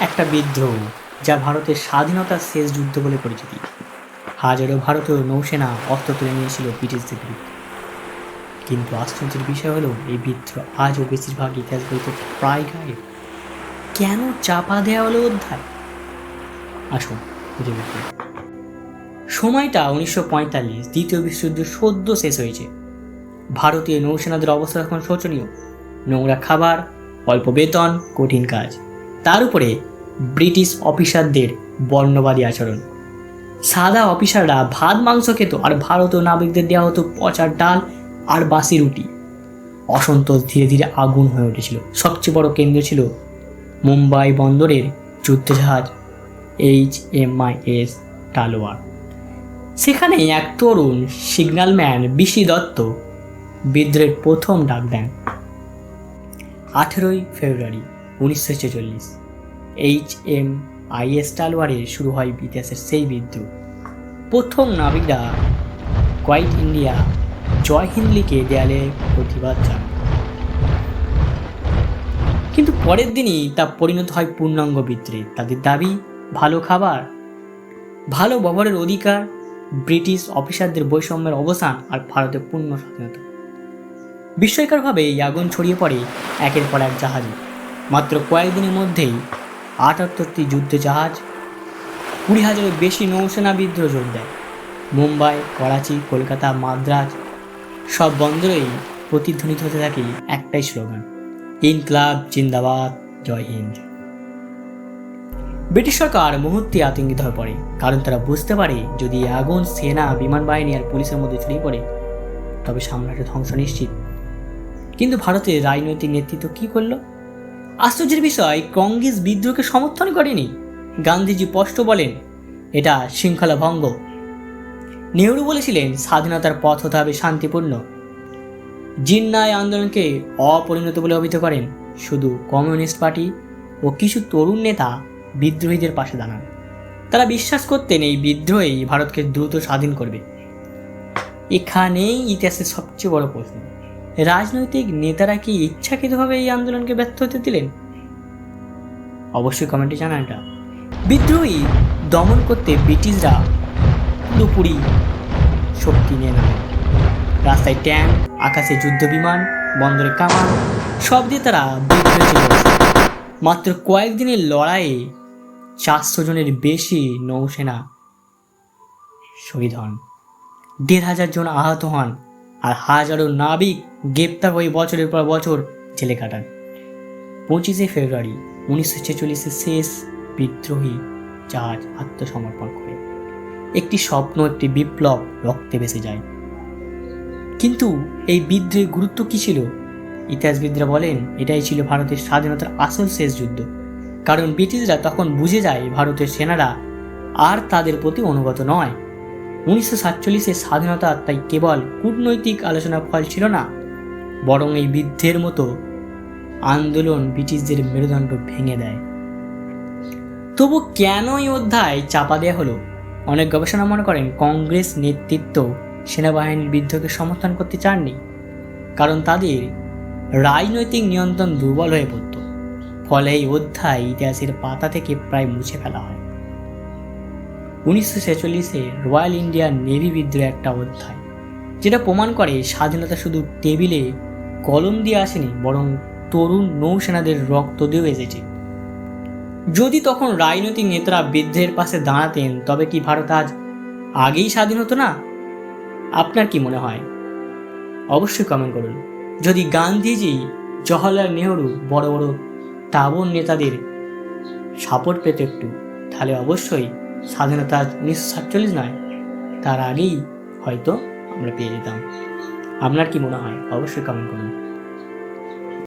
একটা বিদ্রোহ, যা ভারতের স্বাধীনতার শেষ যুদ্ধ বলে পরিচিতি। হাজারো ভারতীয় নৌসেনা অস্ত্র তুলে নিয়েছিল ব্রিটিশদের বিরুদ্ধে। কিন্তু আশ্চর্যের বিষয় হলো, এই বিদ্রোহ আজও বেশিরভাগ ইতিহাস বইতে প্রায় গায়েব। কেন চাপা দেওয়া হলো অধ্যায় আসুন খুঁজে। সময়টা উনিশশো পঁয়তাল্লিশ, দ্বিতীয় বিশ্বযুদ্ধ সদ্য শেষ হয়েছে। ভারতীয় নৌসেনাদের অবস্থা এখন শোচনীয়। নোংরা খাবার, অল্প বেতন, কঠিন কাজ। তার উপরে ব্রিটিশ অফিসারদের বর্ণবাদী আচরণ। সাদা অফিসাররা ভাত, মাংস খেত আর ভারতীয় নাবিকদের দেওয়া হতো পচার ডাল আর বাসি রুটি। অসন্তোষ ধীরে ধীরে আগুন হয়ে উঠেছিল। সবচেয়ে বড় কেন্দ্র ছিল মুম্বাই বন্দরের যুদ্ধজাহাজ H M I S Talwar. সেখানে এক তরুণ সিগন্যালম্যান বিশি দত্ত বিদ্রোহের প্রথম ডাক দেন। আঠেরোই ফেব্রুয়ারি উনিশশো ছেচল্লিশ। এইচ এম আইএস টালওয়ারে শুরু হয় ইতিহাসের সেই বিদ্রোহ প্রথম নাবিকরা কোয়াইট ইন্ডিয়া জয় হিন্দ লিখে দেয়ালে প্রতিবাদ জানান কিন্তু পরের দিনই তা পরিণত হয় পূর্ণাঙ্গ বিদ্রোহে। তাদের দাবি, ভালো খাবার, ভালো ব্যবহারের অধিকার, ব্রিটিশ অফিসারদের বৈষম্যের অবসান আর ভারতের পূর্ণ স্বাধীনতা। বিস্ময়করভাবে এই আগুন ছড়িয়ে পড়ে একের পর এক জাহাজে। মাত্র কয়েকদিনের মধ্যেই আটাত্তরটি যুদ্ধ জাহাজ, কুড়ি হাজারের বেশি নৌসেনা বিদ্রোহ যোগ দেয়। মুম্বাই, করাচি, কলকাতা, মাদ্রাজ সব বন্দরেই প্রতিধ্বনিত হতে থাকে একটাই স্লোগান, ইনকলাব, জিন্দাবাদ, জয় হিন্দ। ব্রিটিশ সরকার মুহূর্তে আতঙ্কিত হয়ে পড়ে, কারণ তারা বুঝতে পারে যদি আগুন, সেনা, বিমান বাহিনী আর পুলিশের মধ্যে ছড়িয়ে পড়ে, তবে সাম্রাজ্য ধ্বংস নিশ্চিত। কিন্তু ভারতের রাজনৈতিক নেতৃত্ব কি করল? আশ্চর্যের বিষয়, কংগ্রেস বিদ্রোহকে সমর্থন করেনি। গান্ধীজি স্পষ্ট বলেন, এটা শৃঙ্খলা ভঙ্গ নেহরু বলেছিলেন, স্বাধীনতার পথ হতে হবে শান্তিপূর্ণ। জিন্নায় আন্দোলনকে অপরিণত বলে অভিহিত করেন। শুধু কমিউনিস্ট পার্টি ও কিছু তরুণ নেতা বিদ্রোহীদের পাশে দাঁড়ান। তারা বিশ্বাস করতেন এই বিদ্রোহেই ভারতকে দ্রুত স্বাধীন করবে। এখানেই ইতিহাসের সবচেয়ে বড় প্রশ্ন। রাজনৈতিক নেতারা কি ইচ্ছাকৃতভাবে এই আন্দোলনকে ব্যর্থ হতে দিলেন? অবশ্যই কমেন্টে জানান এটা। বিদ্রোহী দমন করতে ব্রিটিশরা পুরোপুরি শক্তি নিয়ে নেবেন রাস্তায় ট্যাঙ্ক, আকাশে যুদ্ধ বিমান বন্দরে কামান, সব দিয়ে তারা বিদ্রোহে। মাত্র কয়েকদিনের লড়াইয়ে চারশো জনের বেশি নৌসেনা শহীদ হন। দেড় হাজার জন আহত হন আর হাজারো নাবিক গ্রেপ্তার হয়ে বছরের পর বছর জেলে কাটান। পঁচিশে ফেব্রুয়ারি উনিশশো ছেচল্লিশের শেষ বিদ্রোহী জাহাজ আত্মসমর্পণ করে। একটি স্বপ্ন, একটি বিপ্লব রক্তে ভেসে যায়। কিন্তু এই বিদ্রোহের গুরুত্ব কী ছিল? ইতিহাসবিদরা বলেন, এটাই ছিল ভারতের স্বাধীনতার আসল শেষ যুদ্ধ। কারণ ব্রিটিশরা তখন বুঝে যায়, ভারতের সেনারা আর তাদের প্রতি অনুগত নয়। উনিশশো সাতচল্লিশের স্বাধীনতা তাই কেবল কূটনৈতিক আলোচনার ফল ছিল না বরং এই বৃদ্ধের মতো আন্দোলন ব্রিটিশদের মেরুদণ্ড ভেঙে দেয়। তবু কেন এই অধ্যায় চাপা দেওয়া হলো? অনেক গবেষণা মনে করেন কংগ্রেস নেতৃত্ব সেনাবাহিনীর বিদ্রোহকে সমর্থন করতে চাননি, কারণ তাদের রাজনৈতিক নিয়ন্ত্রণ দুর্বল হয়ে পড়ত। ফলে এই অধ্যায় ইতিহাসের পাতা থেকে প্রায় মুছে ফেলা হয়। উনিশশো ছেচল্লিশে রয়্যাল ইন্ডিয়ান নেভি বিদ্রোহ একটা অধ্যায়, যেটা প্রমাণ করে স্বাধীনতা শুধু টেবিলে কলম দিয়ে আসেনি, বরং তরুণ নৌসেনাদের রক্ত দিয়েও এসেছে। যদি তখন রাজনৈতিক নেতারা বৃদ্ধের পাশে দাঁড়াতেন, তবে কি ভারত আজ আগেই স্বাধীন হতো না? আপনার কি মনে হয়? অবশ্যই কমেন্ট করুন। যদি গান্ধীজি, জওহরলাল নেহরু বড় বড় তাবন নেতাদের সাপোর্ট পেত একটু, তাহলে অবশ্যই স্বাধীনতা উনিশশো সাতচল্লিশ নয়, তার আগেই হয়তো আমরা পেয়ে যেতাম। আপনার কি মনে হয়? অবশ্যই কমেন্ট করুন।